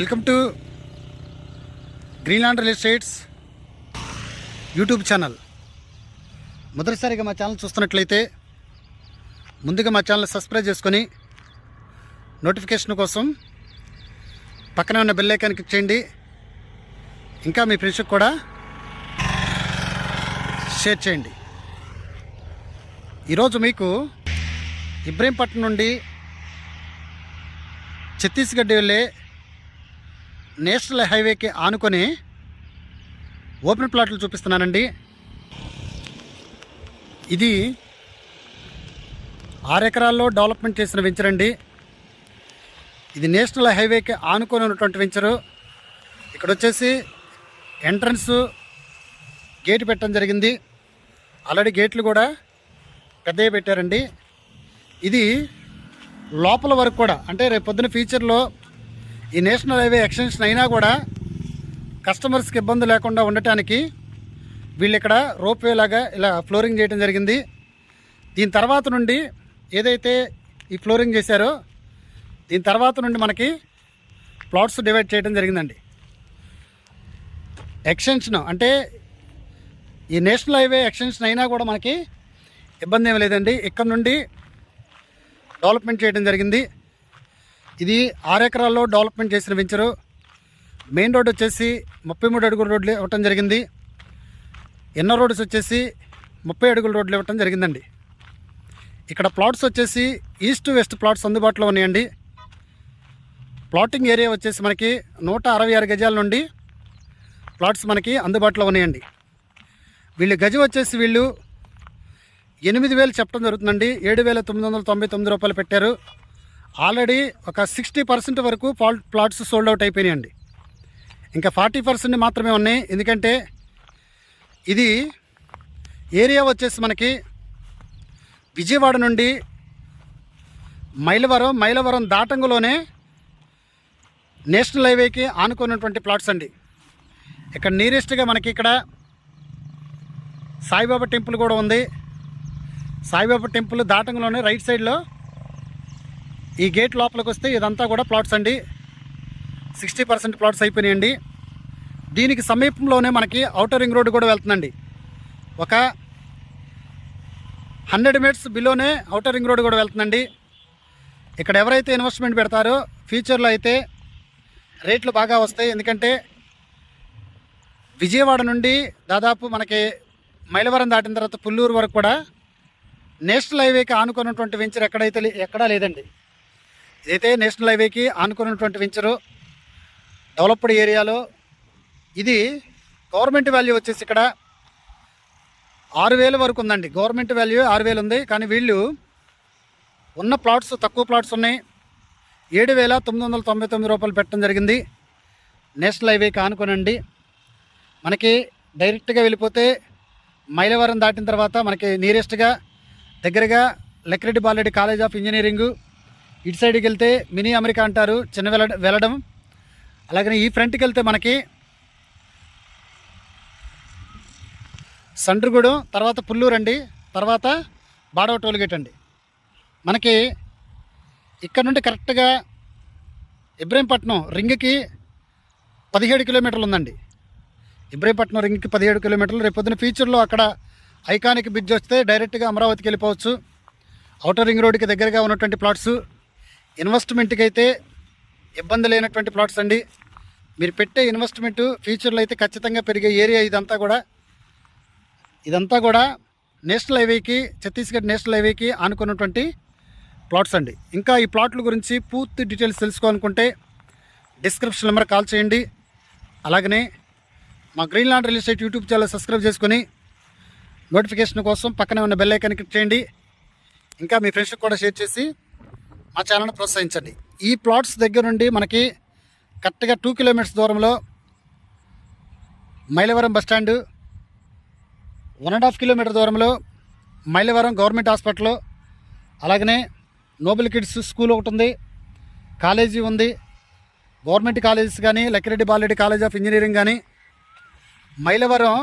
Welcome to Greenland real estates YouTube channel. మొదటిసారిగా మా channel చూస్తున్నట్లయితే ముందుగా మా ఛానల్ సబ్స్క్రైబ్ చేసుకొని నోటిఫికేషన్ కోసం పక్కనే ఉన్న బెల్ ఐకాన్ క్లిక్ చేయండి. ఇంకా మీ ఫ్రెండ్స్కి కూడా షేర్ చేయండి. ఈరోజు మీకు ఇబ్రహీంపట్నం నుండి ఛత్తీస్గఢ్ వెళ్ళే నేషనల్ హైవేకి ఆనుకొని ఓపెన్ ప్లాట్లు చూపిస్తున్నానండి. ఇది ఆరు ఎకరాల్లో డెవలప్మెంట్ చేసిన వెంచర్ అండి. ఇది నేషనల్ హైవేకి ఆనుకొని ఉన్నటువంటి వెంచరు ఇక్కడ వచ్చేసి ఎంట్రన్స్ గేట్ పెట్టడం జరిగింది. ఆల్రెడీ గేట్లు కూడా పెద్దవి పెట్టారండి. ఇది లోపల వరకు కూడా అంటే రేపు పొద్దున ఫ్యూచర్లో ఈ నేషనల్ హైవే ఎక్స్టెన్షన్ అయినా కూడా కస్టమర్స్కి ఇబ్బంది లేకుండా ఉండటానికి వీళ్ళు ఇక్కడ రోప్వే లాగా ఇలా ఫ్లోరింగ్ చేయడం జరిగింది. దీని తర్వాత నుండి ఏదైతే ఈ ఫ్లోరింగ్ చేశారో దీని తర్వాత నుండి మనకి ప్లాట్స్ డివైడ్ చేయడం జరిగిందండి. ఎక్స్టెన్షన్ అంటే ఈ నేషనల్ హైవే ఎక్స్టెన్షన్ అయినా కూడా మనకి ఇబ్బంది ఏమి లేదండి. ఇక్కడ నుండి డెవలప్మెంట్ చేయడం జరిగింది. ఇది ఆరు ఎకరాల్లో డెవలప్మెంట్ చేసిన వెంచరు. మెయిన్ రోడ్ వచ్చేసి ముప్పై మూడు అడుగుల రోడ్లు ఇవ్వటం జరిగింది. ఎన్నో రోడ్స్ వచ్చేసి ముప్పై అడుగుల రోడ్లు ఇవ్వటం జరిగిందండి. ఇక్కడ ప్లాట్స్ వచ్చేసి ఈస్ట్ వెస్ట్ ప్లాట్స్ అందుబాటులో ఉన్నాయండి. ప్లాటింగ్ ఏరియా వచ్చేసి మనకి నూట అరవై ఆరు గజాల నుండి ప్లాట్స్ మనకి అందుబాటులో ఉన్నాయండి. వీళ్ళు గజం వచ్చేసి వీళ్ళు ఎనిమిది వేలు చెప్పడం జరుగుతుందండి. ఏడు వేల తొమ్మిది వందల తొంభై తొమ్మిది రూపాయలు పెట్టారు. ఆల్రెడీ ఒక సిక్స్టీ పర్సెంట్ వరకు ప్లాట్స్ సోల్డ్ అవుట్ అయిపోయినాయండి. ఇంకా ఫార్టీ పర్సెంట్ మాత్రమే ఉన్నాయి. ఎందుకంటే ఇది ఏరియా వచ్చేసి మనకి విజయవాడ నుండి మైలవరం మైలవరం దాటంగులోనే నేషనల్ హైవేకి ఆనుకున్నటువంటి ప్లాట్స్ అండి. ఇక్కడ నియరెస్ట్గా మనకి ఇక్కడ సాయిబాబా టెంపుల్ కూడా ఉంది. సాయిబాబా టెంపుల్ దాటంలోనే రైట్ సైడ్లో ఈ గేట్ లోపలికి వస్తే ఇదంతా కూడా ప్లాట్స్ అండి. సిక్స్టీ పర్సెంట్ ప్లాట్స్ అయిపోయినాయండి. దీనికి సమీపంలోనే మనకి అవుటర్ రింగ్ రోడ్డు కూడా వెళ్తుందండి. ఒక హండ్రెడ్ మీటర్స్ బిలోనే అవుటర్ రింగ్ రోడ్డు కూడా వెళ్తుందండి. ఇక్కడ ఎవరైతే ఇన్వెస్ట్మెంట్ పెడతారో ఫ్యూచర్లో అయితే రేట్లు బాగా వస్తాయి. ఎందుకంటే విజయవాడ నుండి దాదాపు మనకి మైలవరం దాటిన తర్వాత పుల్లూరు వరకు కూడా నేషనల్ హైవేకి ఆనుకున్నటువంటి వెంచర్ ఎక్కడైతే లే- ఎక్కడా లేదండి. ఇదైతే నేషనల్ హైవేకి ఆనుకున్నటువంటి వెంచరు డెవలప్డ్ ఏరియాలో. ఇది గవర్నమెంట్ వాల్యూ వచ్చేసి ఇక్కడ ఆరు వేల వరకు ఉందండి. గవర్నమెంట్ వాల్యూ ఆరు వేలు ఉంది. కానీ వీళ్ళు ఉన్న ప్లాట్స్ తక్కువ ప్లాట్స్ ఉన్నాయి. ఏడు వేల తొమ్మిది వందల తొంభై తొమ్మిది రూపాయలు పెట్టడం జరిగింది. నేషనల్ హైవేకి ఆనుకోనండి. మనకి డైరెక్ట్గా వెళ్ళిపోతే మైలవరం దాటిన తర్వాత మనకి నియరెస్ట్గా దగ్గరగా Lakkireddy Balareddy college of engineering ఇటు సైడ్కి వెళ్తే మినీ అమెరికా అంటారు చిన్న వెళ్ళ వెళ్ళడం అలాగనే ఈ ఫ్రంట్కి వెళ్తే మనకి సండ్రుగూడెం తర్వాత పుల్లూరు అండి తర్వాత బాడవ టోల్గేట్ అండి. మనకి ఇక్కడ నుండి కరెక్ట్గా ఇబ్రహీంపట్నం రింగ్కి పదిహేడు కిలోమీటర్లు ఉందండి. ఇబ్రహీంపట్నం రింగ్కి పదిహేడు కిలోమీటర్లు. రేపు ఫ్యూచర్లో అక్కడ ఐకానిక్ బ్రిడ్జ్ వస్తే డైరెక్ట్గా అమరావతికి వెళ్ళిపోవచ్చు. అవుటర్ రింగ్ రోడ్డుకి దగ్గరగా ఉన్నటువంటి ప్లాట్స్ ఇన్వెస్ట్మెంట్కి అయితే ఇబ్బంది లేనటువంటి ప్లాట్స్ అండి. మీరు పెట్టే ఇన్వెస్ట్మెంట్ ఫ్యూచర్లో అయితే ఖచ్చితంగా పెరిగే ఏరియా ఇదంతా కూడా. ఇదంతా కూడా నేషనల్ హైవేకి ఛత్తీస్గఢ్ నేషనల్ హైవేకి ఆనుకున్నటువంటి ప్లాట్స్ అండి. ఇంకా ఈ ప్లాట్ల గురించి పూర్తి డీటెయిల్స్ తెలుసుకోవాలనుకుంటే డిస్క్రిప్షన్ నెంబర్ కాల్ చేయండి. అలాగనే మా green land real estate YouTube channel subscribe చేసుకొని నోటిఫికేషన్ కోసం పక్కనే ఉన్న బెల్ ఐకాన్ క్లిక్ చేయండి. ఇంకా మీ ఫ్రెండ్స్కి కూడా షేర్ చేసి మా ఛానల్ని ప్రోత్సహించండి. ఈ ప్లాట్స్ దగ్గర నుండి మనకి కరెక్ట్గా టూ కిలోమీటర్స్ దూరంలో Mylavaram bus one and half kilometre దూరంలో మైలవరం గవర్నమెంట్ హాస్పిటల్ అలాగనే నోబెల్ కిడ్స్ స్కూల్ ఒకటి ఉంది కాలేజీ ఉంది. గవర్నమెంట్ కాలేజెస్ కానీ Lakkireddy Balareddy college of engineering కానీ మైలవరం